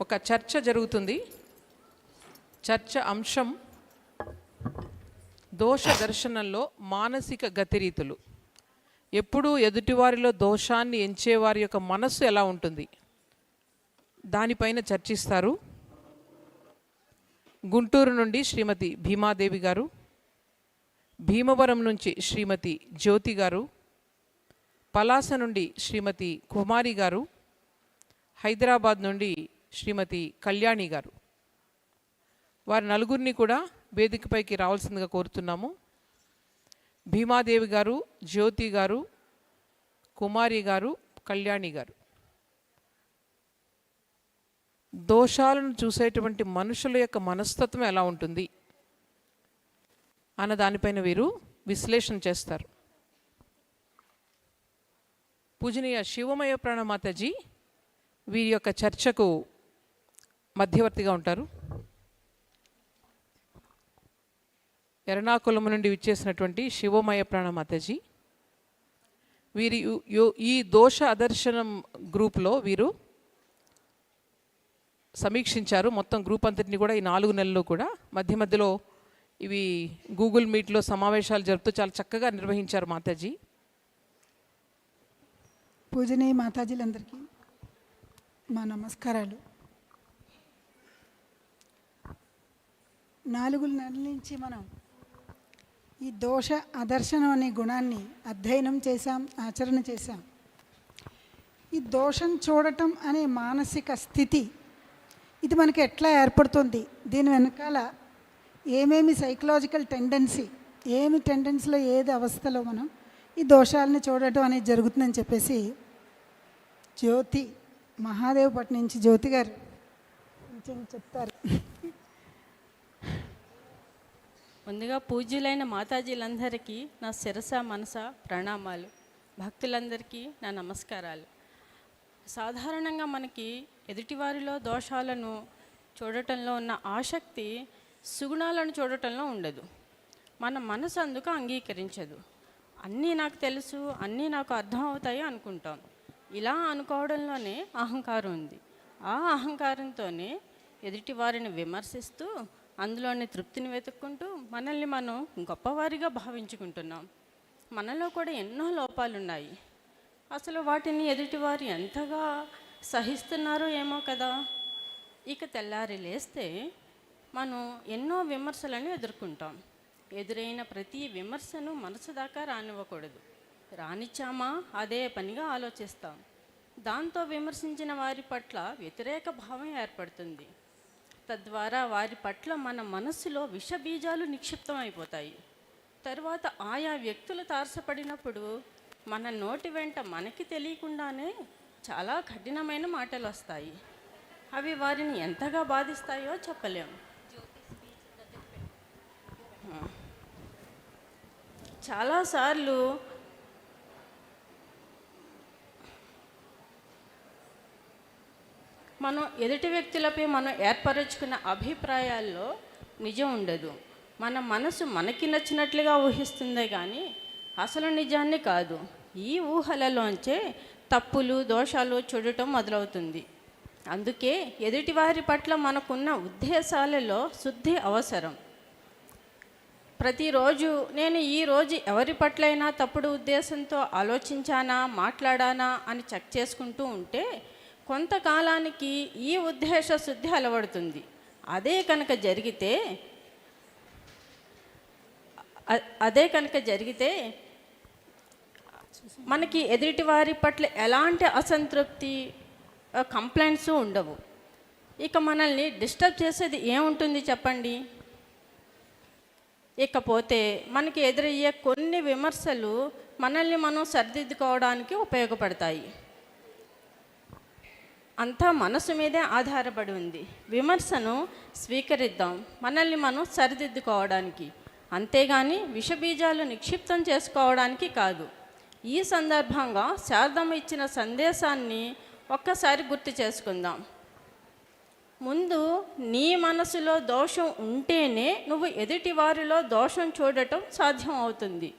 ఒక చర్చ జరుగుతుంది. చర్చ అంశం దోష దర్శనంలో మానసిక గతిరీతులు. ఎప్పుడూ ఎదుటివారిలో దోషాన్ని ఎంచేవారి యొక్క మనస్సు ఎలా ఉంటుంది? దానిపైన చర్చిస్తారు. గుంటూరు నుండి శ్రీమతి భీమాదేవి గారు భీమవరం నుంచి శ్రీమతి జ్యోతి గారు పలాస నుండి శ్రీమతి కుమారి గారు హైదరాబాద్ నుండి శ్రీమతి కళ్యాణి గారు. వారి నలుగురిని కూడా వేదికపైకి రావాల్సిందిగా కోరుతున్నాము. భీమాదేవి గారు జ్యోతి గారు కుమారి గారు కళ్యాణి గారు. దోషాలను చూసేటువంటి మనుషుల యొక్క మనస్తత్వం ఎలా ఉంటుంది? అన్న దానిపైన వీరు విశ్లేషణ చేస్తారు. పూజనీయ శివమయ ప్రాణమాతాజీ వీరి యొక్క చర్చకు మధ్యవర్తిగా ఉంటారు. ఎర్నాకుళం నుండి విచ్చేసినటువంటి శివమయ ప్రాణ మాతాజీ వీరి యు- ఈ దోష అదర్శనం గ్రూప్లో వీరు సమీక్షించారు. మొత్తం గ్రూప్ అంతటిని కూడా ఈ నాలుగు నెలలు కూడా. మధ్య మధ్యలో ఇవి గూగుల్ మీట్లో సమావేశాలు జరుపుతూ చాలా చక్కగా నిర్వహించారు మాతాజీ. పూజనీయ మాతాజీలందరికీ మా నమస్కారాలు. నాలుగు నెలల నుంచి మనం ఈ దోష అదర్శనం అనే గుణాన్ని అధ్యయనం చేశాం ఆచరణ చేశాం. ఈ దోషం చూడటం అనే మానసిక స్థితి ఇది మనకి ఎట్లా ఏర్పడుతుంది? దీని వెనకాల ఏమేమి సైకలాజికల్ టెండెన్సీ ఏమి టెండెన్సీలో ఏది అవస్థలో మనం ఈ దోషాలని చూడటం అనేది జరుగుతుందని చెప్పేసి జ్యోతి మహాదేవపట్నం నుంచి జ్యోతి గారు కొంచెం చెప్తారు. ముందుగా పూజ్యులైన మాతాజీలందరికీ నా శిరస మనస ప్రణామాలు. భక్తులందరికీ నా నమస్కారాలు. సాధారణంగా మనకి ఎదుటివారిలో దోషాలను చూడటంలో ఉన్న ఆసక్తి సుగుణాలను చూడటంలో ఉండదు. మన మనసు అందుకు అంగీకరించదు. అన్నీ నాకు తెలుసు అన్నీ నాకు అర్థం అవుతాయి అనుకుంటాం. ఇలా అనుకోవడంలోనే అహంకారం ఉంది. ఆ అహంకారంతోనే ఎదుటి వారిని విమర్శిస్తూ అందులోని తృప్తిని వెతుక్కుంటూ మనల్ని మనం గొప్పవారిగా భావించుకుంటున్నాం. మనలో కూడా ఎన్నో లోపాలు ఉన్నాయి అసలు వాటిని ఎదుటివారు ఎంతగా సహిస్తున్నారో ఏమో కదా. ఇక తెల్లారి లేస్తే మనం ఎన్నో విమర్శలను ఎదుర్కొంటాం. ఎదురైన ప్రతి విమర్శను మనసు దాకా రానివ్వకూడదు. రానిచ్చామా? అదే పనిగా ఆలోచిస్తాం. దాంతో విమర్శించిన వారి పట్ల వ్యతిరేక భావం ఏర్పడుతుంది. తద్వారా వారి పట్ల మన మనస్సులో విషబీజాలు నిక్షిప్తమైపోతాయి. తరువాత ఆయా వ్యక్తులు తారసపడినప్పుడు మన నోటి వెంట మనకి తెలియకుండానే చాలా కఠినమైన మాటలు వస్తాయి. అవి వారిని ఎంతగా బాధిస్తాయో చెప్పలేము చాలాసార్లు మనం ఎదుటి వ్యక్తులపై మనం ఏర్పరచుకున్న అభిప్రాయాల్లో నిజం ఉండదు. మన మనసు మనకి నచ్చినట్లుగా ఊహిస్తుందే కానీ అసలు నిజాన్ని కాదు. ఈ ఊహలలోంచే తప్పులు దోషాలు చూడటం మొదలవుతుంది. అందుకే ఎదుటివారి పట్ల మనకున్న ఉద్దేశాలలో శుద్ధి అవసరం. ప్రతిరోజు నేను ఈ రోజు ఎవరి పట్లైనా తప్పుడు ఉద్దేశంతో ఆలోచించానా మాట్లాడానా అని చెక్ చేసుకుంటూ ఉంటే కొంతకాలానికి ఈ ఉద్దేశ శుద్ధి అలవడుతుంది. అదే కనుక జరిగితే అదే కనుక జరిగితే మనకి ఎదుటి వారి పట్ల ఎలాంటి అసంతృప్తి కంప్లైంట్స్ ఉండవు. ఇక మనల్ని డిస్టర్బ్ చేసేది ఏముంటుంది చెప్పండి? ఇకపోతే మనకి ఎదురయ్యే కొన్ని విమర్శలు మనల్ని మనం సరిదిద్దుకోవడానికి ఉపయోగపడతాయి. అంతా మనసు మీదే ఆధారపడి ఉంది. విమర్శను స్వీకరిద్దాం. మనల్ని మనం సరిదిద్దుకోవడానికి. అంతేగాని విషబీజాలు నిక్షిప్తం చేసుకోవడానికి కాదు. ఈ సందర్భంగా శారదమ్మ ఇచ్చిన సందేశాన్ని ఒక్కసారి గుర్తు చేసుకుందాం. ముందు నీ మనసులో దోషం ఉంటేనే నువ్వు ఎదుటి వారిలో దోషం చూడటం సాధ్యం అవుతుంది.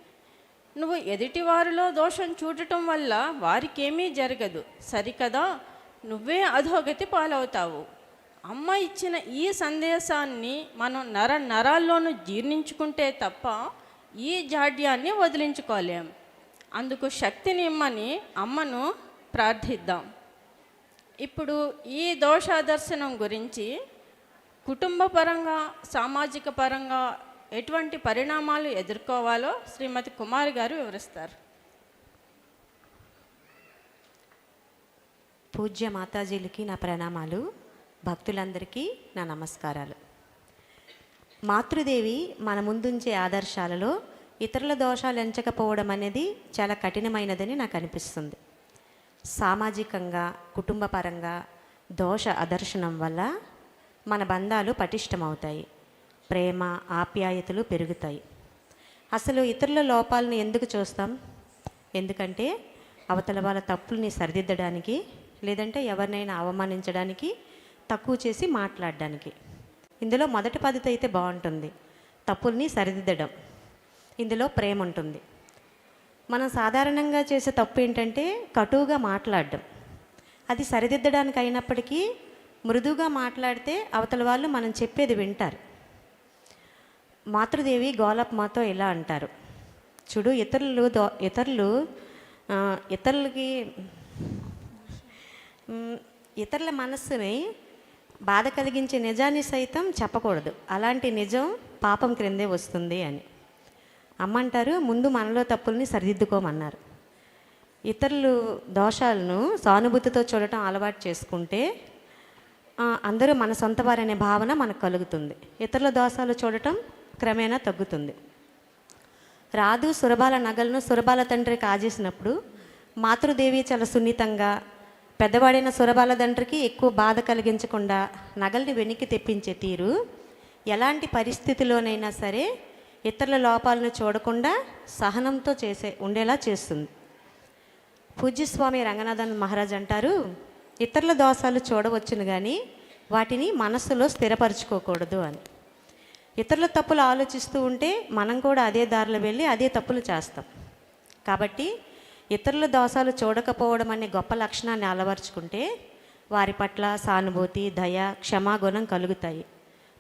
నువ్వు ఎదుటివారిలో దోషం చూడటం వల్ల వారికేమీ జరగదు. సరికదా? నువ్వే అధోగతి పాలవుతావు. అమ్మ ఇచ్చిన ఈ సందేశాన్ని మనం నర నరాల్లోనూ జీర్ణించుకుంటే తప్ప ఈ జాడ్యాన్ని వదిలించుకోలేం. అందుకు శక్తిని ఇమ్మని అమ్మను ప్రార్థిద్దాం. ఇప్పుడు ఈ దోషాదర్శనం గురించి కుటుంబ పరంగా సామాజిక పరంగా ఎటువంటి పరిణామాలు ఎదుర్కోవాలో శ్రీమతి కుమారి గారు వివరిస్తారు. పూజ్య మాతాజీలకి నా ప్రణామాలు భక్తులందరికీ నా నమస్కారాలు. మాతృదేవి మన ముందుంచే ఆదర్శాలలో ఇతరుల దోషాలు ఎంచకపోవడం అనేది చాలా కఠినమైనదని నాకు అనిపిస్తుంది. సామాజికంగా కుటుంబపరంగా దోష అదర్శనం వల్ల మన బంధాలు పటిష్టమవుతాయి. ప్రేమ ఆప్యాయతలు పెరుగుతాయి. అసలు ఇతరుల లోపాలను ఎందుకు చూస్తాం? ఎందుకంటే అవతల వాళ్ళ తప్పుల్ని సరిదిద్దడానికి లేదంటే ఎవరినైనా అవమానించడానికి తక్కువ చేసి మాట్లాడడానికి. ఇందులో మొదటి పద్ధతి అయితే బాగుంటుంది. తప్పుల్ని సరిదిద్దడం. ఇందులో ప్రేమ ఉంటుంది. మనం సాధారణంగా చేసే తప్పు ఏంటంటే కటువుగా మాట్లాడడం. అది సరిదిద్దడానికి అయినప్పటికీ మృదువుగా మాట్లాడితే అవతల వాళ్ళు మనం చెప్పేది వింటారు. మాతృదేవి గోలప్మాతో ఇలా అంటారు. చూడు ఇతరులు దో ఇతరులు ఇతరులకి ఇతరుల మనస్సుని బాధ కలిగించే నిజాన్ని సైతం చెప్పకూడదు. అలాంటి నిజం పాపం క్రిందే వస్తుంది అని. అమ్మంటారు ముందు మనలో తప్పుల్ని సరిదిద్దుకోమన్నారు. ఇతరులు దోషాలను సానుభూతితో చూడటం అలవాటు చేసుకుంటే అందరూ మన సొంత వారనే భావన మనకు కలుగుతుంది. ఇతరుల దోషాలు చూడటం క్రమేణా తగ్గుతుంది. రాదు సురబాల నగలను సురబాల తండ్రి కాజేసినప్పుడు మాతృదేవి చాలా సున్నితంగా పెద్దవాడైన సురబాల తండ్రికి ఎక్కువ బాధ కలిగించకుండా నగల్ని వెనక్కి తెప్పించే తీరు ఎలాంటి పరిస్థితిలోనైనా సరే ఇతరుల లోపాలను చూడకుండా సహనంతో చేసే ఉండేలా చేస్తుంది. పూజ్యస్వామి రంగనాథన్ మహారాజ్ అంటారు ఇతరుల దోషాలు చూడవచ్చును కానీ వాటిని మనస్సులో స్థిరపరచుకోకూడదు అని. ఇతరుల తప్పులు ఆలోచిస్తూ ఉంటే మనం కూడా అదే దారిలో వెళ్ళి అదే తప్పులు చేస్తాం. కాబట్టి ఇతరుల దోషాలు చూడకపోవడం అనే గొప్ప లక్షణాన్ని అలవర్చుకుంటే వారి పట్ల సానుభూతి దయ క్షమాగుణం కలుగుతాయి.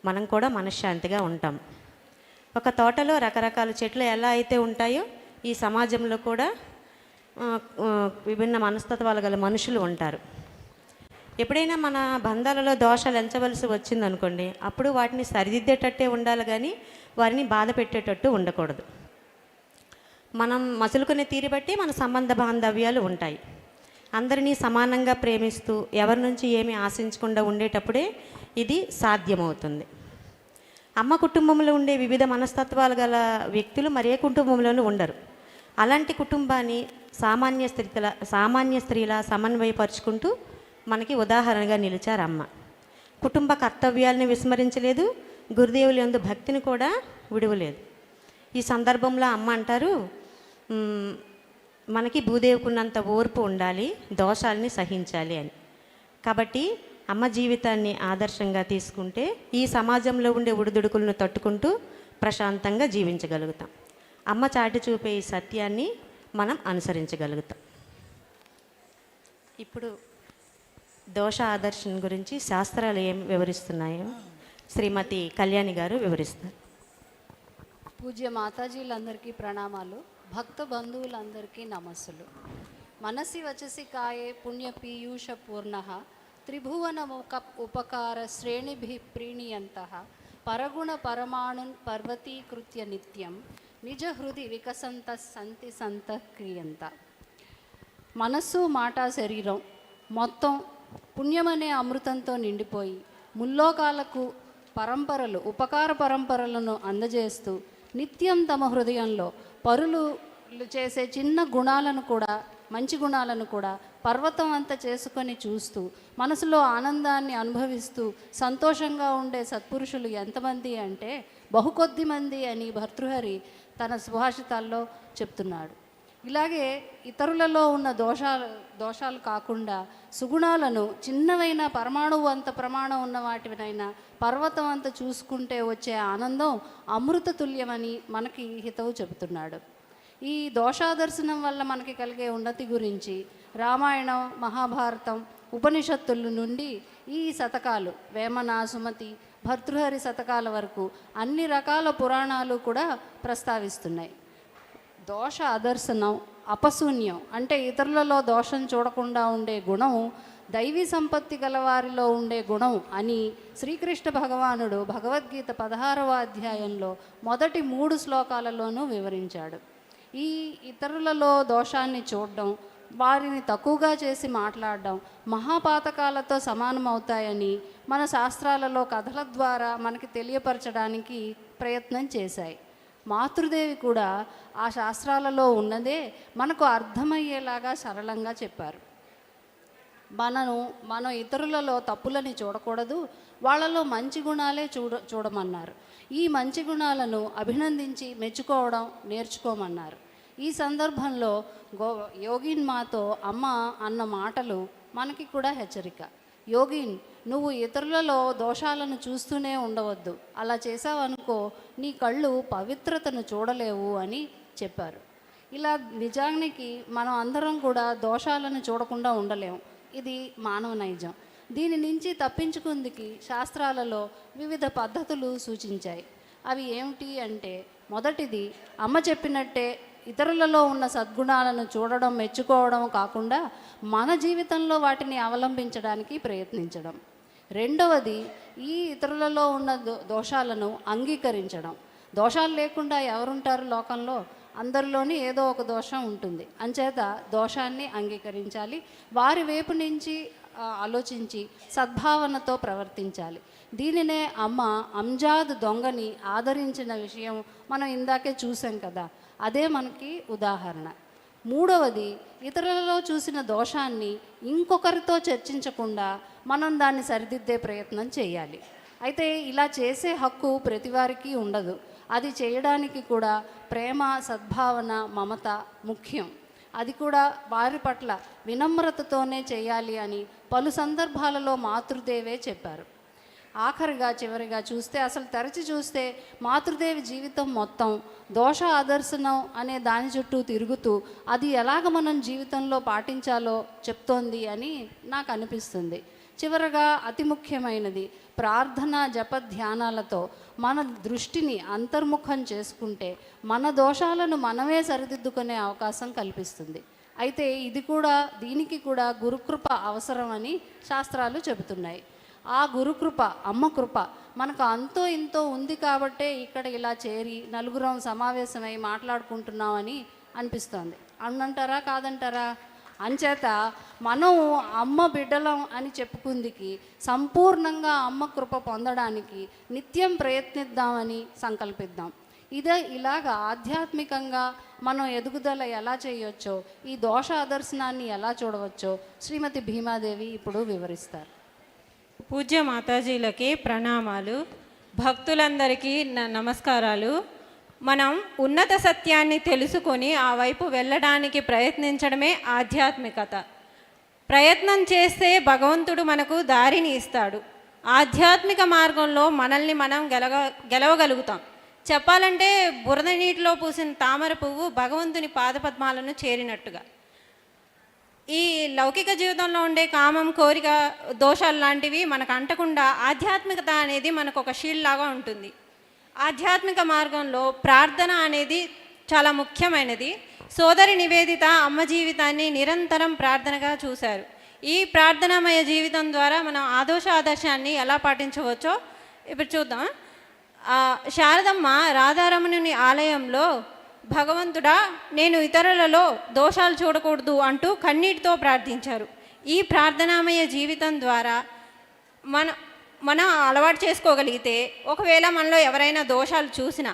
మనం కూడా మనశ్శాంతిగా ఉంటాం. ఒక తోటలో రకరకాల చెట్లు ఎలా అయితే ఉంటాయో ఈ సమాజంలో కూడా విభిన్న మనస్తత్వాలు గల మనుషులు ఉంటారు. ఎప్పుడైనా మన బంధాలలో దోషాలు ఎంచవలసి వచ్చిందనుకోండి అప్పుడు వాటిని సరిదిద్దేటట్టే ఉండాలి కానీ వారిని బాధ పెట్టేటట్టు ఉండకూడదు. మనం మసులుకునే తీరు బట్టి మన సంబంధ బాంధవ్యాలు ఉంటాయి. అందరినీ సమానంగా ప్రేమిస్తూ ఎవరి నుంచి ఏమీ ఆశించకుండా ఉండేటప్పుడే ఇది సాధ్యమవుతుంది. అమ్మ కుటుంబంలో ఉండే వివిధ మనస్తత్వాలు గల వ్యక్తులు మరే కుటుంబంలోనూ ఉండరు. అలాంటి కుటుంబాన్ని సామాన్య స్త్రీల సామాన్య స్త్రీల సమన్వయపరుచుకుంటూ మనకి ఉదాహరణగా నిలిచారు అమ్మ. కుటుంబ కర్తవ్యాలను విస్మరించలేదు గురుదేవుల యందు భక్తిని కూడా విడవలేదు. ఈ సందర్భంలో అమ్మ అంటారు మనకి భూదేవుకున్నంత ఓర్పు ఉండాలి దోషాలని సహించాలి అని. కాబట్టి అమ్మ జీవితాన్ని ఆదర్శంగా తీసుకుంటే ఈ సమాజంలో ఉండే ఉడుదుడుకులను తట్టుకుంటూ ప్రశాంతంగా జీవించగలుగుతాం. అమ్మ చాటి చూపే ఈ సత్యాన్ని మనం అనుసరించగలుగుతాం. ఇప్పుడు దోష ఆదర్శం గురించి శాస్త్రాలు ఏం వివరిస్తున్నాయో శ్రీమతి కళ్యాణి గారు వివరిస్తారు. పూజ్య మాతాజీలందరికీ ప్రణామాలు. భక్త బంధువులందరికీ నమస్సులు. మనసి వచసి కాయే పుణ్య పీయూష పూర్ణ త్రిభువనముక ఉపకార శ్రేణిభి ప్రీణియంత పరగుణ పరమాణున్ పర్వతీకృత్య నిత్యం నిజ హృది వికసంత సంతి సంత క్రియంత. మనస్సు మాట శరీరం మొత్తం పుణ్యమనే అమృతంతో నిండిపోయి ముల్లోకాలకు పరంపరలు ఉపకార పరంపరలను అందజేస్తూ నిత్యం తమ హృదయంలో పరులు చేసే చిన్న గుణాలను కూడా మంచి గుణాలను కూడా పర్వతం అంతా చేసుకొని చూస్తూ మనసులో ఆనందాన్ని అనుభవిస్తూ సంతోషంగా ఉండే సత్పురుషులు ఎంతమంది అంటే బహుకొద్ది మంది అని భర్తృహరి తన సుభాషితాల్లో చెప్తున్నాడు. ఇలాగే ఇతరులలో ఉన్న దోషాలు దోషాలు కాకుండా సుగుణాలను చిన్నవైన పరమాణువు అంత ప్రమాణం ఉన్న వాటినైనా పర్వతం అంత చూసుకుంటే వచ్చే ఆనందం అమృత తుల్యమని మనకి హితవు చెబుతున్నాడు. ఈ దోషాదర్శనం వల్ల మనకి కలిగే ఉన్నతి గురించి రామాయణం మహాభారతం ఉపనిషత్తుల నుండి ఈ శతకాలు వేమన సుమతి భర్తృహరి శతకాల వరకు అన్ని రకాల పురాణాలు కూడా ప్రస్తావిస్తున్నాయి. దోష అదర్శనం అపశూన్యం అంటే ఇతరులలో దోషం చూడకుండా ఉండే గుణం దైవీ సంపత్తి గల వారిలో ఉండే గుణం అని శ్రీకృష్ణ భగవానుడు భగవద్గీత పదహారవ అధ్యాయంలో మొదటి మూడు శ్లోకాలలోనూ వివరించాడు. ఈ ఇతరులలో దోషాన్ని చూడడం వారిని తక్కువగా చేసి మాట్లాడడం మహాపాతకాలతో సమానమవుతాయని మన శాస్త్రాలలో కథల ద్వారా మనకి తెలియపరచడానికి ప్రయత్నం చేశాయి. మాతృదేవి కూడా ఆ శాస్త్రాలలో ఉన్నదే మనకు అర్థమయ్యేలాగా సరళంగా చెప్పారు. మనను మనం ఇతరులలో తప్పులని చూడకూడదు వాళ్ళలో మంచి గుణాలే చూడ చూడమన్నారు. ఈ మంచి గుణాలను అభినందించి మెచ్చుకోవడం నేర్చుకోమన్నారు. ఈ సందర్భంలో గో యోగిన్ మాతో అమ్మ అన్న మాటలు మనకి కూడా హెచ్చరిక. యోగిన్ నువ్వు ఇతరులలో దోషాలను చూస్తూనే ఉండవద్దు. అలా చేసావనుకో నీ కళ్ళు పవిత్రతను చూడలేవు అని చెప్పారు. ఇలా నిజానికి మనం అందరం కూడా దోషాలను చూడకుండా ఉండలేం. ఇది మానవ నైజం. దీని నుంచి తప్పించుకుందికి శాస్త్రాలలో వివిధ పద్ధతులు సూచించాయి. అవి ఏమిటి అంటే మొదటిది అమ్మ చెప్పినట్టే ఇతరులలో ఉన్న సద్గుణాలను చూడడం మెచ్చుకోవడం కాకుండా మన జీవితంలో వాటిని అవలంబించడానికి ప్రయత్నించడం. రెండవది ఈ ఇతరులలో ఉన్న దో- దోషాలను అంగీకరించడం. దోషాలు లేకుండా ఎవరుంటారు లోకంలో? అందరిలోని ఏదో ఒక దోషం ఉంటుంది. అంచేత దోషాన్ని అంగీకరించాలి. వారి వైపు నుంచి ఆలోచించి సద్భావనతో ప్రవర్తించాలి. దీనినే అమ్మ అంజాద్ దొంగని ఆదరించిన విషయం మనం ఇందాకే చూసాం కదా. అదే మనకి ఉదాహరణ. మూడవది ఇతరులలో చూసిన దోషాన్ని ఇంకొకరితో చర్చించకుండా మనం దాన్ని సరిదిద్దే ప్రయత్నం చేయాలి. అయితే ఇలా చేసే హక్కు ప్రతివారికి ఉండదు. అది చేయడానికి కూడా ప్రేమ సద్భావన మమత ముఖ్యం. అది కూడా వారి పట్ల వినమ్రతతోనే చేయాలి అని పలు సందర్భాలలో మాతృదేవే చెప్పారు. ఆఖరిగా చివరిగా చూస్తే అసలు తెరచి చూస్తే మాతృదేవి జీవితం మొత్తం దోష ఆదర్శనం అనే దాని చుట్టూ తిరుగుతూ అది ఎలాగ మనం జీవితంలో పాటించాలో చెప్తోంది అని నాకు అనిపిస్తుంది. చివరగా అతి ముఖ్యమైనది ప్రార్థన జప ధ్యానాలతో మన దృష్టిని అంతర్ముఖం చేసుకుంటే మన దోషాలను మనమే సరిదిద్దుకునే అవకాశం కల్పిస్తుంది. అయితే ఇది కూడా దీనికి కూడా గురుకృప అవసరమని శాస్త్రాలు చెబుతున్నాయి. ఆ గురుకృప అమ్మ కృప మనకు అంతో ఇంతో ఉంది కాబట్టే ఇక్కడ ఇలా చేరి నలుగురం సమావేశమై మాట్లాడుకుంటున్నామని అనిపిస్తోంది. అన్నంటారా కాదంటారా? అంచేత మనం అమ్మ బిడ్డలం అని చెప్పుకుందికి సంపూర్ణంగా అమ్మ కృప పొందడానికి నిత్యం ప్రయత్నిద్దామని సంకల్పిద్దాం. ఇదే ఇలాగ ఆధ్యాత్మికంగా మనం ఎదుగుదల ఎలా చేయొచ్చో ఈ దోష ఆదర్శనాన్ని ఎలా చూడవచ్చో శ్రీమతి భీమాదేవి ఇప్పుడు వివరిస్తారు. పూజ్య మాతాజీలకి ప్రణామాలు. భక్తులందరికీ నమస్కారాలు. మనం ఉన్నత సత్యాన్ని తెలుసుకొని ఆ వైపు వెళ్ళడానికి ప్రయత్నించడమే ఆధ్యాత్మికత. ప్రయత్నం చేస్తే భగవంతుడు మనకు దారిని ఇస్తాడు. ఆధ్యాత్మిక మార్గంలో మనల్ని మనం గెలవ గెలవగలుగుతాం. చెప్పాలంటే బురద నీటిలో పూసిన తామర పువ్వు భగవంతుని పాదపద్మాలను చేరినట్టుగా. ఈ లౌకిక జీవితంలో ఉండే కామం కోరిక దోషాలు లాంటివి మనకు అంటకుండా ఆధ్యాత్మికత అనేది మనకు ఒక షీల్డ్ లాగా ఉంటుంది. ఆధ్యాత్మిక మార్గంలో ప్రార్థన అనేది చాలా ముఖ్యమైనది. సోదరి నివేదిత అమ్మ జీవితాన్ని నిరంతరం ప్రార్థనగా చూశారు. ఈ ప్రార్థనామయ జీవితం ద్వారా మనం ఆదోష ఆదర్శాన్ని ఎలా పాటించవచ్చో ఇప్పుడు చూద్దాం. శారదమ్మ రాధారమణుని ఆలయంలో భగవంతుడా నేను ఇతరులలో దోషాలు చూడకూడదు అంటూ కన్నీటితో ప్రార్థించారు. ఈ ప్రార్థనామయ జీవితం ద్వారా మన మనం అలవాటు చేసుకోగలిగితే ఒకవేళ మనలో ఎవరైనా దోషాలు చూసినా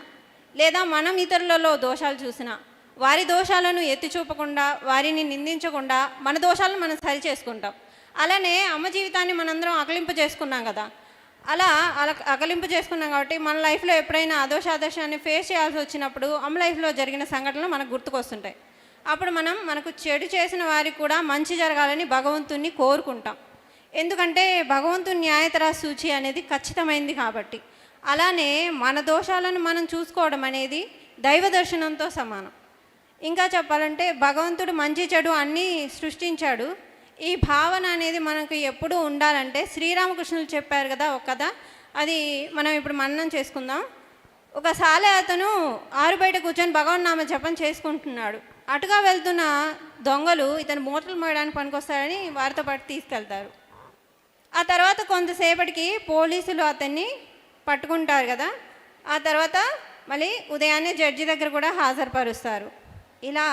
లేదా మనం ఇతరులలో దోషాలు చూసినా వారి దోషాలను ఎత్తి చూపకుండా వారిని నిందించకుండా మన దోషాలను మనం సరి చేసుకుంటాం. అలానే అమ్మ జీవితాన్ని మనందరం అకలింపు చేసుకున్నాం కదా. అలా అలా అకలింపు చేసుకున్నాం కాబట్టి మన లైఫ్లో ఎప్పుడైనా అదోషాదోషాన్ని ఫేస్ చేయాల్సి వచ్చినప్పుడు అమ్మ లైఫ్లో జరిగిన సంఘటనలు మనకు గుర్తుకొస్తుంటాయి. అప్పుడు మనం మనకు చెడు చేసిన వారికి కూడా మంచి జరగాలని భగవంతుణ్ణి కోరుకుంటాం. ఎందుకంటే భగవంతుని న్యాయతరా సూచి అనేది ఖచ్చితమైంది కాబట్టి. అలానే మన దోషాలను మనం చూసుకోవడం అనేది దైవ దర్శనంతో సమానం. ఇంకా చెప్పాలంటే భగవంతుడు మంచి చెడు అన్నీ సృష్టించాడు. ఈ భావన అనేది మనకు ఎప్పుడూ ఉండాలంటే శ్రీరామకృష్ణులు చెప్పారు కదా ఒక కథ. అది మనం ఇప్పుడు మననం చేసుకుందాం. ఒకసారి అతను ఆరు బయట కూర్చొని భగవన్నామ జపం చేసుకుంటున్నాడు. అటుగా వెళ్తున్న దొంగలు ఇతను మూటలు మోయడానికి పనికొస్తాడని వారితో పాటు తీసుకెళ్తారు. ఆ తర్వాత కొంతసేపటికి పోలీసులు అతన్ని పట్టుకుంటారు కదా ఆ తర్వాత మళ్ళీ ఉదయాన్నే జడ్జి దగ్గర కూడా హాజరుపరుస్తారు. ఇలా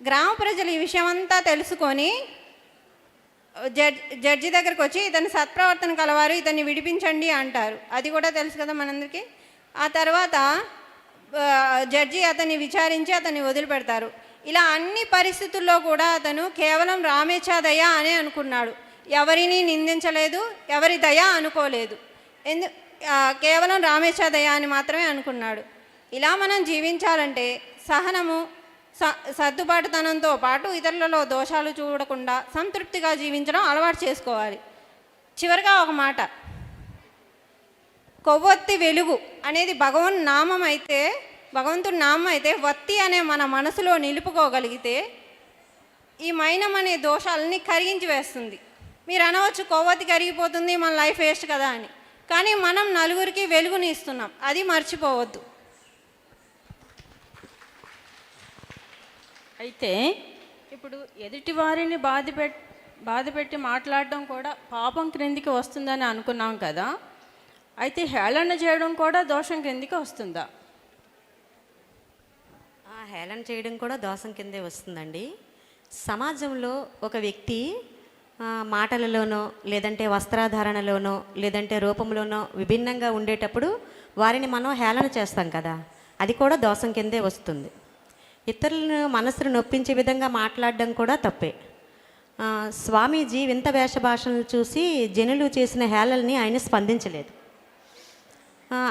గ్రామ ప్రజలు ఈ విషయం అంతా తెలుసుకొని జడ్జి జడ్జి దగ్గరకు వచ్చి ఇతని సత్ప్రవర్తన కలవారు ఇతన్ని విడిపించండి అంటారు. అది కూడా తెలుసు కదా మనందరికీ. ఆ తర్వాత జడ్జి అతన్ని విచారించి అతన్ని వదిలిపెడతారు. ఇలా అన్ని పరిస్థితుల్లో కూడా అతను కేవలం రామేచాదయ్య అనే అనుకున్నాడు. ఎవరిని నిందించలేదు ఎవరి దయ అనుకోలేదు. ఎందు కేవలం రామేశ్వర దయ అని మాత్రమే అనుకున్నాడు. ఇలా మనం జీవించాలంటే సహనము స సర్దుబాటుతనంతో పాటు ఇతరులలో దోషాలు చూడకుండా సంతృప్తిగా జీవించడం అలవాటు చేసుకోవాలి. చివరిగా ఒక మాట. కొవ్వొత్తి వెలుగు అనేది భగవన్ నామం అయితే భగవంతుడి నామం అయితే వత్తి అనే మన మనసులో నిలుపుకోగలిగితే ఈ మైనం అనే దోషాలని కరిగించి వేస్తుంది. మీరు అనవచ్చు కొవ్వొత్తి కరిగిపోతుంది మన లైఫ్ వేస్ట్ కదా అని. కానీ మనం నలుగురికి వెలుగుని ఇస్తున్నాం. అది మర్చిపోవద్దు. అయితే ఇప్పుడు ఎదుటి వారిని బాధ పెట్ బాధ పెట్టి మాట్లాడడం కూడా పాపం క్రిందికి వస్తుందని అనుకున్నాం కదా. అయితే హేళన చేయడం కూడా దోషం క్రిందికి వస్తుందా? ఆ హేళన చేయడం కూడా దోషం కిందే వస్తుందండి. సమాజంలో ఒక వ్యక్తి మాటలలోనో లేదంటే వస్త్రాధారణలోనో లేదంటే రూపంలోనో విభిన్నంగా ఉండేటప్పుడు వారిని మనం హేళన చేస్తాం కదా. అది కూడా దోషం కిందే వస్తుంది. ఇతరులను మనసును నొప్పించే విధంగా మాట్లాడడం కూడా తప్పే. స్వామీజీ వింత వేషభాషలను చూసి జనులు చేసిన హేళల్ని ఆయన స్పందించలేదు.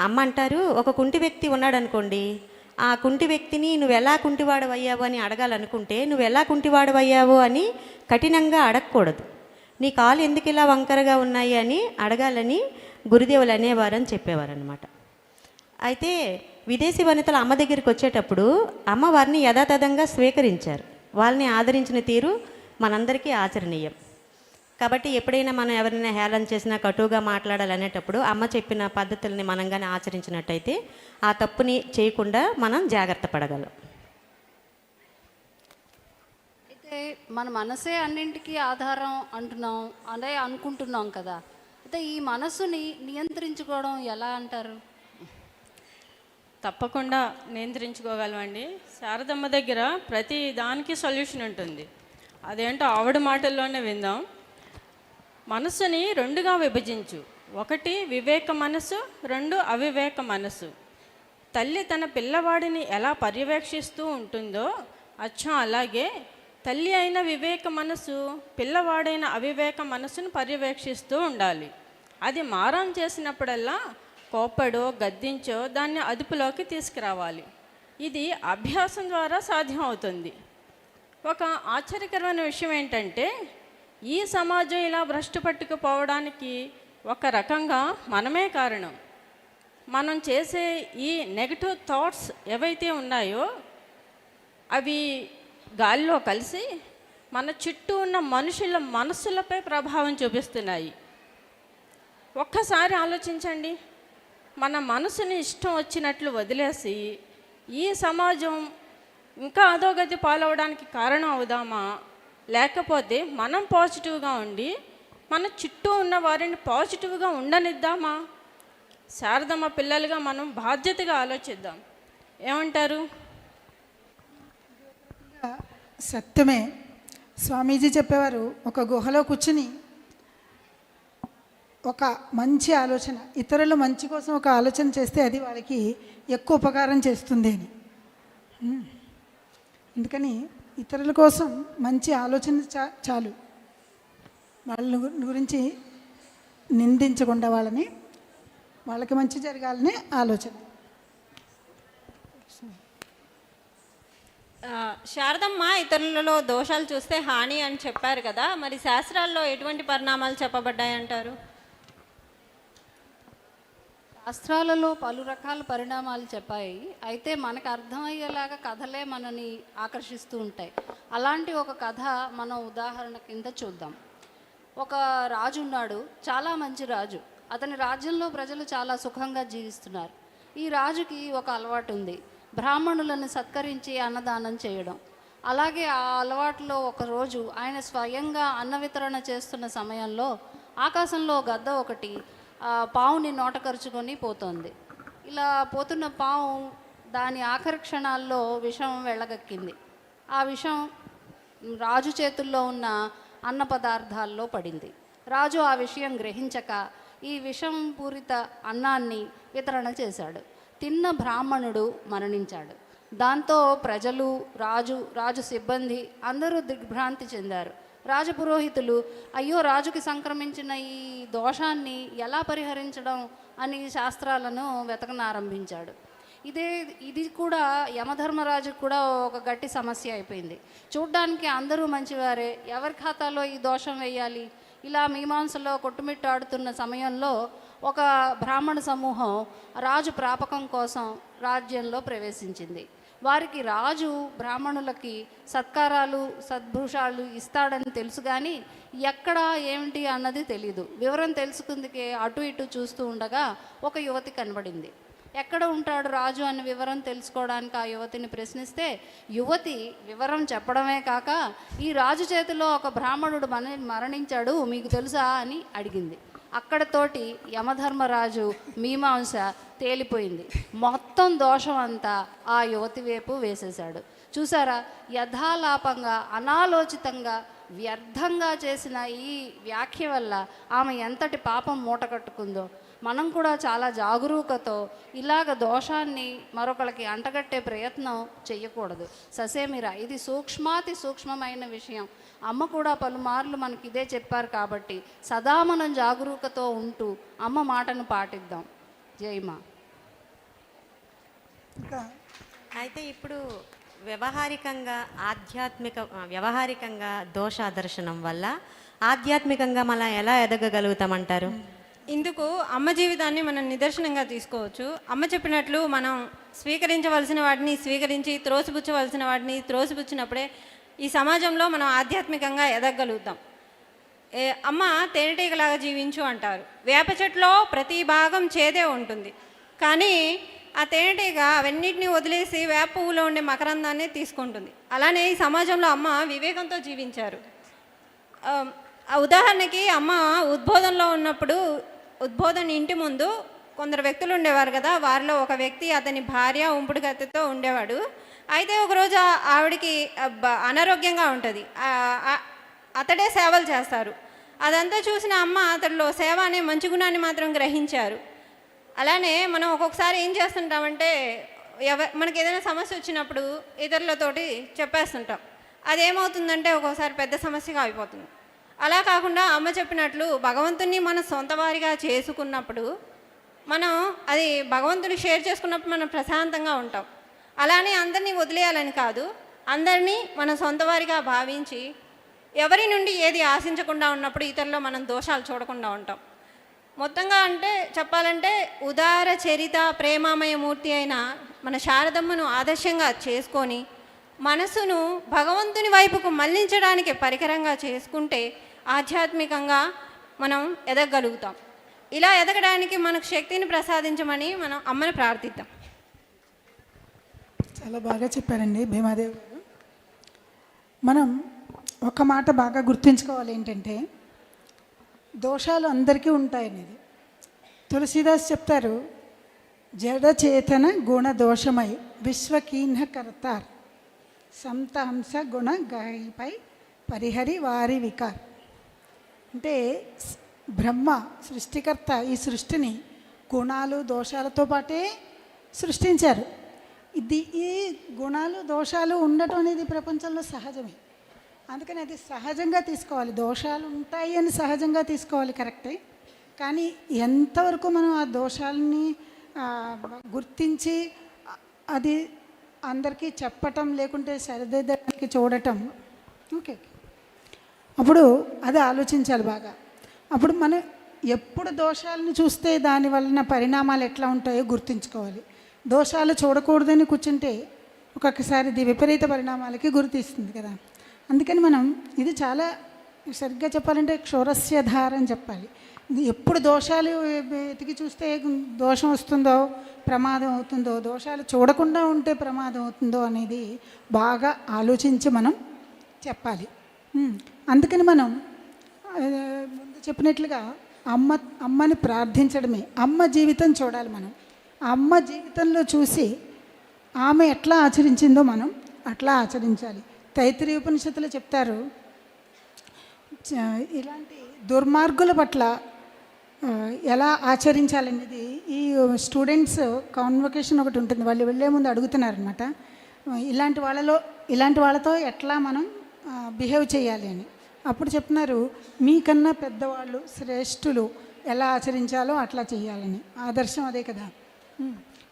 అమ్మ అంటారు ఒక కుంటి వ్యక్తి ఉన్నాడనుకోండి ఆ కుంటి వ్యక్తిని నువ్వు ఎలా కుంటివాడవయ్యావు అని అడగాలనుకుంటే నువ్వు ఎలా కుంటివాడవయ్యావు అని కఠినంగా అడగకూడదు. నీ కాలు ఎందుకు ఇలా వంకరగా ఉన్నాయి అని అడగాలని గురుదేవులు అనేవారని చెప్పేవారు అనమాట అయితే విదేశీ వనితలు అమ్మ దగ్గరికి వచ్చేటప్పుడు అమ్మ వారిని యథాతథంగా స్వీకరించారు. వాళ్ళని ఆదరించిన తీరు మనందరికీ ఆచరణీయం. కాబట్టి ఎప్పుడైనా మనం ఎవరైనా హేళన చేసినా కటువుగా మాట్లాడాలనేటప్పుడు అమ్మ చెప్పిన పద్ధతుల్ని మనం కానీ ఆచరించినట్టయితే ఆ తప్పుని చేయకుండా మనం జాగ్రత్త పడగలం. అయితే మన మనసే అన్నింటికీ ఆధారం అంటున్నాం అదే అనుకుంటున్నాం కదా. అయితే ఈ మనసుని నియంత్రించుకోవడం ఎలా అంటారు? తప్పకుండా నియంత్రించుకోగలమండి. శారదమ్మ దగ్గర ప్రతి దానికి సొల్యూషన్ ఉంటుంది. అదేంటో ఆవిడ మాటల్లోనే విందాం. మనసుని రెండుగా విభజించు. ఒకటి వివేక మనసు రెండు అవివేక మనసు తల్లి తన పిల్లవాడిని ఎలా పర్యవేక్షిస్తూ ఉంటుందో అచ్చం అలాగే తల్లి అయిన వివేక మనసు పిల్లవాడైన అవివేక మనసును పర్యవేక్షిస్తూ ఉండాలి. అది మారం చేసినప్పుడల్లా కోప్పడో గద్దించో దాన్ని అదుపులోకి తీసుకురావాలి. ఇది అభ్యాసం ద్వారా సాధ్యం అవుతుంది ఒక ఆశ్చర్యకరమైన విషయం ఏంటంటే ఈ సమాజం ఇలా భ్రష్టు పట్టుకుపోవడానికి ఒక రకంగా మనమే కారణం. మనం చేసే ఈ నెగటివ్ థాట్స్ ఏవైతే ఉన్నాయో అవి గాలిలో కలిసి మన చుట్టూ ఉన్న మనుషుల మనసులపై ప్రభావం చూపిస్తున్నాయి. ఒక్కసారి ఆలోచించండి. మన మనసుని ఇష్టం వచ్చినట్లు వదిలేసి ఈ సమాజం ఇంకా అధోగతి పాలవడానికి కారణం అవుదామా? లేకపోతే మనం పాజిటివ్గా ఉండి మన చుట్టూ ఉన్న వారిని పాజిటివ్గా ఉండనిద్దామా? శారదమ్మ పిల్లలుగా మనం బాధ్యతగా ఆలోచిద్దాం. ఏమంటారు? సత్యమే. స్వామీజీ చెప్పేవారు ఒక గుహలో కూర్చుని ఒక మంచి ఆలోచన ఇతరుల మంచి కోసం ఒక ఆలోచన చేస్తే అది వాళ్ళకి ఎక్కువ ఉపకారం చేస్తుంది అని. అందుకని ఇతరుల కోసం మంచి ఆలోచన చా చాలు. వాళ్ళ గురించి నిందించకుండా వాళ్ళని వాళ్ళకి మంచి జరగాలనే ఆలోచన ఆ, శారదమ్మ ఇతరులలో దోషాలు చూస్తే హాని అని చెప్పారు కదా మరి శాస్త్రాల్లో ఎటువంటి పరిణామాలు చెప్పబడ్డాయి అంటారు? శాస్త్రాలలో పలు రకాల పరిణామాలు చెప్పాయి. అయితే మనకు అర్థమయ్యేలాగా కథలే మనని ఆకర్షిస్తూ ఉంటాయి. అలాంటి ఒక కథ మనం ఉదాహరణ కింద చూద్దాం. ఒక రాజు ఉన్నాడు చాలా మంచి రాజు. అతని రాజ్యంలో ప్రజలు చాలా సుఖంగా జీవిస్తున్నారు. ఈ రాజుకి ఒక అలవాటు ఉంది. బ్రాహ్మణులను సత్కరించి అన్నదానం చేయడం. అలాగే ఆ అలవాటులో ఒకరోజు ఆయన స్వయంగా అన్న వితరణ చేస్తున్న సమయంలో ఆకాశంలో గద్ద ఒకటి ఆ, పావుని నోటకరుచుకొని పోతోంది. ఇలా పోతున్న పావు దాని ఆఖరి క్షణాల్లో విషం వెళ్ళగక్కింది ఆ విషం రాజు చేతుల్లో ఉన్న అన్న పదార్థాల్లో పడింది. రాజు ఆ విషయం గ్రహించక ఈ విషం పూరిత అన్నాన్ని వితరణ చేశాడు. తిన్న బ్రాహ్మణుడు మరణించాడు. దాంతో ప్రజలు రాజు రాజు సిబ్బంది అందరూ దిగ్భ్రాంతి చెందారు. రాజపురోహితులు అయ్యో రాజుకి సంక్రమించిన ఈ దోషాన్ని ఎలా పరిహరించడం? అని శాస్త్రాలను వెతకనారంభించాడు. ఇదే ఇది కూడా యమధర్మరాజుకు కూడా ఒక గట్టి సమస్య అయిపోయింది. చూడ్డానికి అందరూ మంచివారే ఎవరి ఖాతాలో ఈ దోషం వేయాలి? ఇలా మీమాంసలో కొట్టుమిట్టాడుతున్న సమయంలో ఒక బ్రాహ్మణ సమూహం రాజు ప్రాపకం కోసం రాజ్యంలో ప్రవేశించింది. వారికి రాజు బ్రాహ్మణులకి సత్కారాలు సద్భూషాలు ఇస్తాడని తెలుసు కానీ ఎక్కడ ఏమిటి అన్నది తెలీదు. వివరం తెలుసుకుందుకే అటు ఇటు చూస్తూ ఉండగా ఒక యువతి కనబడింది. ఎక్కడ ఉంటాడు రాజు అనే వివరం తెలుసుకోవడానికి ఆ యువతిని ప్రశ్నిస్తే యువతి వివరం చెప్పడమే కాక ఈ రాజు చేతిలో ఒక బ్రాహ్మణుడు మన మరణించాడు మీకు తెలుసా? అని అడిగింది. అక్కడతోటి యమధర్మరాజు మీమాంస తేలిపోయింది. మొత్తం దోషం అంతా ఆ యువతి వైపు వేసేశాడు. చూసారా? యథాలాపంగా అనాలోచితంగా వ్యర్థంగా చేసిన ఈ వ్యాఖ్య వల్ల ఆమె ఎంతటి పాపం మూట కట్టుకుందో. మనం కూడా చాలా జాగరూకతో ఇలాగ దోషాన్ని మరొకరికి అంటగట్టే ప్రయత్నం చేయకూడదు ససేమిరా? ఇది సూక్ష్మాతి సూక్ష్మమైన విషయం. అమ్మ కూడా పలుమార్లు మనకి ఇదే చెప్పారు కాబట్టి సదా మనం జాగరూకతో ఉంటూ అమ్మ మాటను పాటిద్దాం. జైమా ఇంకా? అయితే ఇప్పుడు వ్యవహారికంగా ఆధ్యాత్మిక వ్యవహారికంగా దోషాదర్శనం వల్ల ఆధ్యాత్మికంగా మనం ఎలా ఎదగగలుగుతామంటారు? ఇందుకు అమ్మ జీవితాన్ని మనం నిదర్శనంగా తీసుకోవచ్చు. అమ్మ చెప్పినట్లు మనం స్వీకరించవలసిన వాటిని స్వీకరించి త్రోసిపుచ్చవలసిన వాటిని త్రోసిపుచ్చినప్పుడే ఈ సమాజంలో మనం ఆధ్యాత్మికంగా ఎదగలుగుతాం. ఏ, అమ్మ తేనెటీగలాగా జీవించు అంటారు. వేప చెట్లో ప్రతి భాగం చేదే ఉంటుంది. కానీ ఆ తేనెటీగ అవన్నిటిని వదిలేసి వేప పువ్వులో ఉండే మకరందాన్ని తీసుకుంటుంది. అలానే ఈ సమాజంలో అమ్మ వివేకంతో జీవించారు. ఉదాహరణకి అమ్మ ఉద్బోధనలో ఉన్నప్పుడు ఉద్బోధన ఇంటి ముందు కొందరు వ్యక్తులు ఉండేవారు కదా వారిలో ఒక వ్యక్తి అతని భార్య ఉంపుడు గతితో ఉండేవాడు. అయితే ఒకరోజు ఆ- ఆవిడికి అనారోగ్యంగా ఉంటుంది. అతడే సేవలు చేస్తారు. అదంతా చూసిన అమ్మ అతడిలో సేవ అనే మంచి గుణాన్ని మాత్రం గ్రహించారు. అలానే మనం ఒక్కొక్కసారి ఏం చేస్తుంటామంటే ఎవ మనకి ఏదైనా సమస్య వచ్చినప్పుడు ఇతరులతోటి చెప్పేస్తుంటాం. అదేమవుతుందంటే ఒక్కోసారి పెద్ద సమస్యగా అయిపోతుంది. అలా కాకుండా అమ్మ చెప్పినట్లు భగవంతుని మన సొంత వారిగా చేసుకున్నప్పుడు మనం అది భగవంతుని షేర్ చేసుకున్నప్పుడు మనం ప్రశాంతంగా ఉంటాం. అలానే అందరినీ వదిలేయాలని కాదు అందరినీ మన సొంత వారిగా భావించి ఎవరి నుండి ఏది ఆశించకుండా ఉన్నప్పుడు ఇతరులో మనం దోషాలు చూడకుండా ఉంటాం. మొత్తంగా అంటే చెప్పాలంటే ఉదార చరిత ప్రేమామయ మూర్తి అయిన మన శారదమ్మను ఆదర్శంగా చేసుకొని మనసును భగవంతుని వైపుకు మళ్ళించడానికి పరికరంగా చేసుకుంటే ఆధ్యాత్మికంగా మనం ఎదగలుగుతాం ఇలా ఎదగడానికి మనకు శక్తిని ప్రసాదించమని మనం అమ్మని ప్రార్థిద్దాం. చాలా బాగా చెప్పారండి భీమాదేవి గారు. మనం ఒక మాట బాగా గుర్తుంచుకోవాలి ఏంటంటే దోషాలు అందరికీ ఉంటాయనేది. తులసీదాస్ చెప్తారు జడచేతన గుణ దోషమై విశ్వకీహ్న కర్తార్ సంతహంస గుణ గాయపై పరిహరి వారి వికార్. అంటే బ్రహ్మ సృష్టికర్త ఈ సృష్టిని గుణాలు దోషాలతో పాటే సృష్టించారు. ఇది ఈ గుణాలు దోషాలు ఉండటం అనేది ప్రపంచంలో సహజమే. అందుకని అది సహజంగా తీసుకోవాలి. దోషాలు ఉంటాయి అని సహజంగా తీసుకోవాలి కరెక్టే. కానీ ఎంతవరకు మనం ఆ దోషాలని గుర్తించి అది అందరికీ చెప్పటం లేకుంటే సరిదిద్దడానికి చూడటం ఓకే. అప్పుడు అది ఆలోచించాలి బాగా. అప్పుడు మనం ఎప్పుడు దోషాలను చూస్తే దాని వలన పరిణామాలు ఎట్లా ఉంటాయో గుర్తుంచుకోవాలి. దోషాలు చూడకూడదని కూర్చుంటే ఒక్కొక్కసారి ఇది విపరీత పరిణామాలకి గురితీస్తుంది కదా. అందుకని మనం ఇది చాలా సరిగ్గా చెప్పాలంటే క్షోరస్యధార అని చెప్పాలి. ఎప్పుడు దోషాలు వెతికి చూస్తే దోషం వస్తుందో ప్రమాదం అవుతుందో దోషాలు చూడకుండా ఉంటే ప్రమాదం అవుతుందో అనేది బాగా ఆలోచించి మనం చెప్పాలి. అందుకని మనం ముందు చెప్పినట్లుగా అమ్మ అమ్మని ప్రార్థించడమే అమ్మ జీవితం చూడాలి మనం. అమ్మ జీవితంలో చూసి ఆమె ఎట్లా ఆచరించిందో మనం అట్లా ఆచరించాలి. తైత్రీయ ఉపనిషత్తులు చెప్తారు ఇలాంటి దుర్మార్గుల పట్ల ఎలా ఆచరించాలనేది ఈ స్టూడెంట్స్ కాన్వకేషన్ ఒకటి ఉంటుంది. వాళ్ళు వెళ్ళే ముందు అడుగుతున్నారనమాట ఇలాంటి వాళ్ళలో ఇలాంటి వాళ్ళతో ఎట్లా మనం బిహేవ్ చేయాలి అని. అప్పుడు చెప్తున్నారు మీకన్నా పెద్దవాళ్ళు శ్రేష్ఠులు ఎలా ఆచరించాలో అట్లా చేయాలని ఆదర్శం అదే కదా.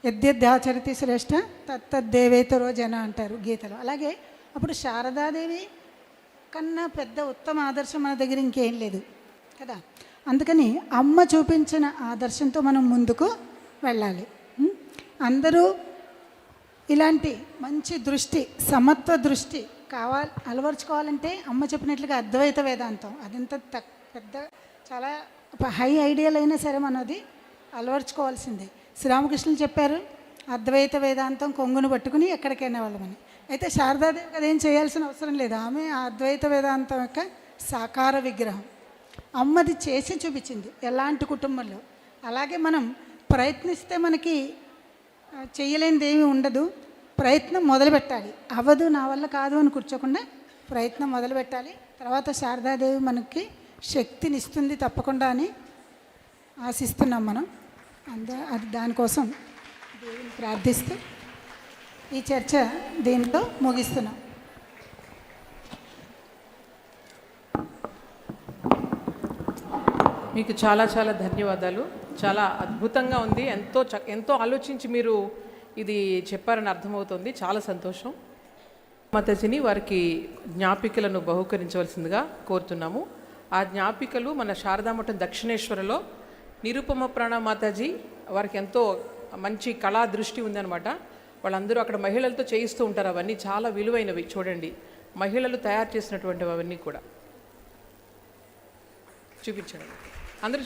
యద్యద్యాచరతి శ్రేష్ఠ తత్తద్దేవేతరో జన అంటారు గీతలో. అలాగే అప్పుడు శారదాదేవి కన్నా పెద్ద ఉత్తమ ఆదర్శం మన దగ్గర ఇంకేం లేదు కదా. అందుకని అమ్మ చూపించిన ఆదర్శంతో మనం ముందుకు వెళ్ళాలి. అందరూ ఇలాంటి మంచి దృష్టి సమత్వ దృష్టి కావాలి అలవరుచుకోవాలంటే అమ్మ చెప్పినట్లుగా అద్వైత వేదాంతం. అదంత పెద్ద చాలా హై ఐడియల్ అయినా సరే మనం అది అలవర్చుకోవాల్సిందే. శ్రీరామకృష్ణులు చెప్పారు అద్వైత వేదాంతం కొంగును పట్టుకుని ఎక్కడికైనా వాళ్ళమని. అయితే శారదాదేవి అదేం చేయాల్సిన అవసరం లేదు. ఆమె ఆ అద్వైత వేదాంతం యొక్క సాకార విగ్రహం. అమ్మది చేసి చూపించింది ఎలాంటి కుటుంబంలో. అలాగే మనం ప్రయత్నిస్తే మనకి చేయలేనిది ఏమీ ఉండదు. ప్రయత్నం మొదలుపెట్టాలి అవ్వదు నా వల్ల కాదు అని కూర్చోకుండా ప్రయత్నం మొదలు పెట్టాలి. తర్వాత శారదాదేవి మనకి శక్తినిస్తుంది తప్పకుండా అని ఆశిస్తున్నాం మనం. అంద అది దానికోసం దేవుని ప్రార్థిస్తూ ఈ చర్చ దీంతో ముగిస్తున్నాం. మీకు చాలా చాలా ధన్యవాదాలు. చాలా అద్భుతంగా ఉంది. ఎంతో చ ఎంతో ఆలోచించి మీరు ఇది చెప్పారని అర్థమవుతుంది. చాలా సంతోషం. మాతాజీని వారికి జ్ఞాపికలను బహుకరించవలసిందిగా కోరుతున్నాము. ఆ జ్ఞాపికలు మన శారదామఠం దక్షిణేశ్వరలో నిరుపమ ప్రాణ మాతాజీ వారికి ఎంతో మంచి కళా దృష్టి ఉందన్నమాట. వాళ్ళందరూ అక్కడ మహిళలతో చేయిస్తూ ఉంటారు అవన్నీ చాలా విలువైనవి చూడండి. మహిళలు తయారు చేసినటువంటివి అవన్నీ కూడా. చూపించండి. అందరూ